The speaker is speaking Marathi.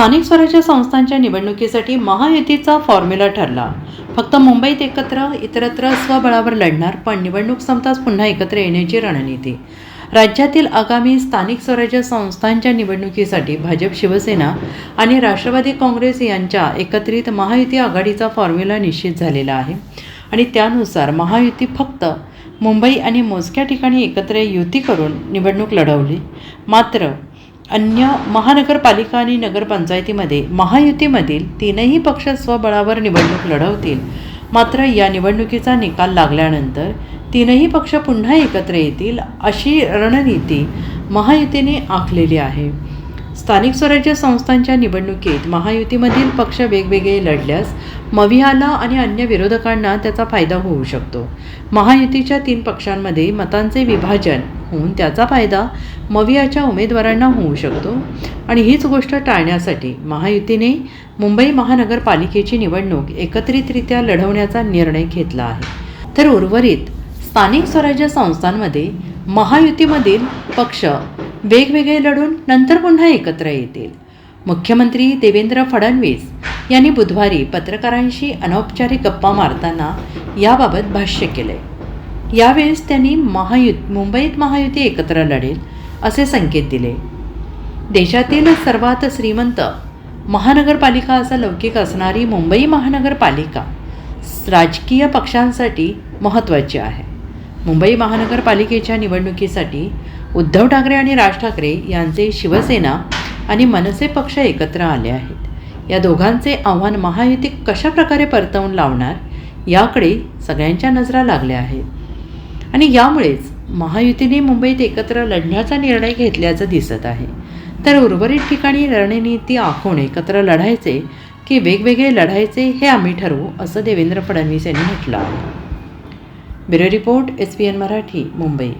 स्थानिक स्वराज्य संस्थांच्या निवडणुकीसाठी महायुतीचा फॉर्म्युला ठरला. फक्त मुंबईत एकत्र इतरत्र स्वबळावर लढणार पण निवडणूक संपताच पुन्हा एकत्र येण्याची रणनीती. राज्यातील आगामी स्थानिक स्वराज्य संस्थांच्या निवडणुकीसाठी भाजप शिवसेना आणि राष्ट्रवादी काँग्रेस यांच्या एकत्रित महायुती आघाडीचा फॉर्म्युला निश्चित झालेला आहे. आणि त्यानुसार महायुती फक्त मुंबई आणि मोजक्या ठिकाणी एकत्र युती करून निवडणूक लढवली. मात्र अन्य महानगरपालिका आणि नगरपंचायतीमध्ये महायुतीमधील तीनही पक्ष स्वबळावर निवडणूक लढवतील. मात्र या निवडणुकीचा निकाल लागल्यानंतर तीनही पक्ष पुन्हा एकत्र येतील अशी रणनीती महायुतीने आखलेली आहे. स्थानिक स्वराज्य संस्थांच्या निवडणुकीत महायुतीमधील पक्ष वेगवेगळे लढल्यास मविहाला आणि अन्य विरोधकांना त्याचा फायदा होऊ शकतो. महायुतीच्या तीन पक्षांमध्ये मतांचे विभाजन होऊन त्याचा फायदा मवियाच्या उमेदवारांना होऊ शकतो. आणि हीच गोष्ट टाळण्यासाठी महायुतीने मुंबई महानगरपालिकेची निवडणूक एकत्रितरित्या लढवण्याचा निर्णय घेतला आहे. तर उर्वरित स्थानिक स्वराज्य संस्थांमध्ये महायुतीमधील पक्ष वेगवेगळे लढून नंतर पुन्हा एकत्र येतील. मुख्यमंत्री देवेंद्र फडणवीस यांनी बुधवारी पत्रकारांशी अनौपचारिक गप्पा मारताना याबाबत भाष्य केले यावेळेस त्यांनी महायुत मुंबईत महायुती एकत्र लढेल असे संकेत दिले. देशातील सर्वात श्रीमंत महानगरपालिका असा लौकिक असणारी मुंबई महानगरपालिका राजकीय पक्षांसाठी महत्त्वाची आहे. मुंबई महानगरपालिकेच्या निवडणुकीसाठी उद्धव ठाकरे आणि राज ठाकरे यांचे शिवसेना आणि मनसे पक्ष एकत्र आले आहेत. या दोघांचे आव्हान महायुती कशाप्रकारे परतवून लावणार याकडे सगळ्यांच्या नजरा लागल्या आहेत. आणि यामुळेच महायुतीने मुंबईत एकत्र लढण्याचा निर्णय घेतल्याचं दिसत आहे. तर उर्वरित ठिकाणी रणनीती आखून एकत्र लढायचे की वेगवेगळे लढायचे हे आम्ही ठरवू असं देवेंद्र फडणवीस यांनी म्हटलं आहे. Bureau report S P N Marathi Mumbai.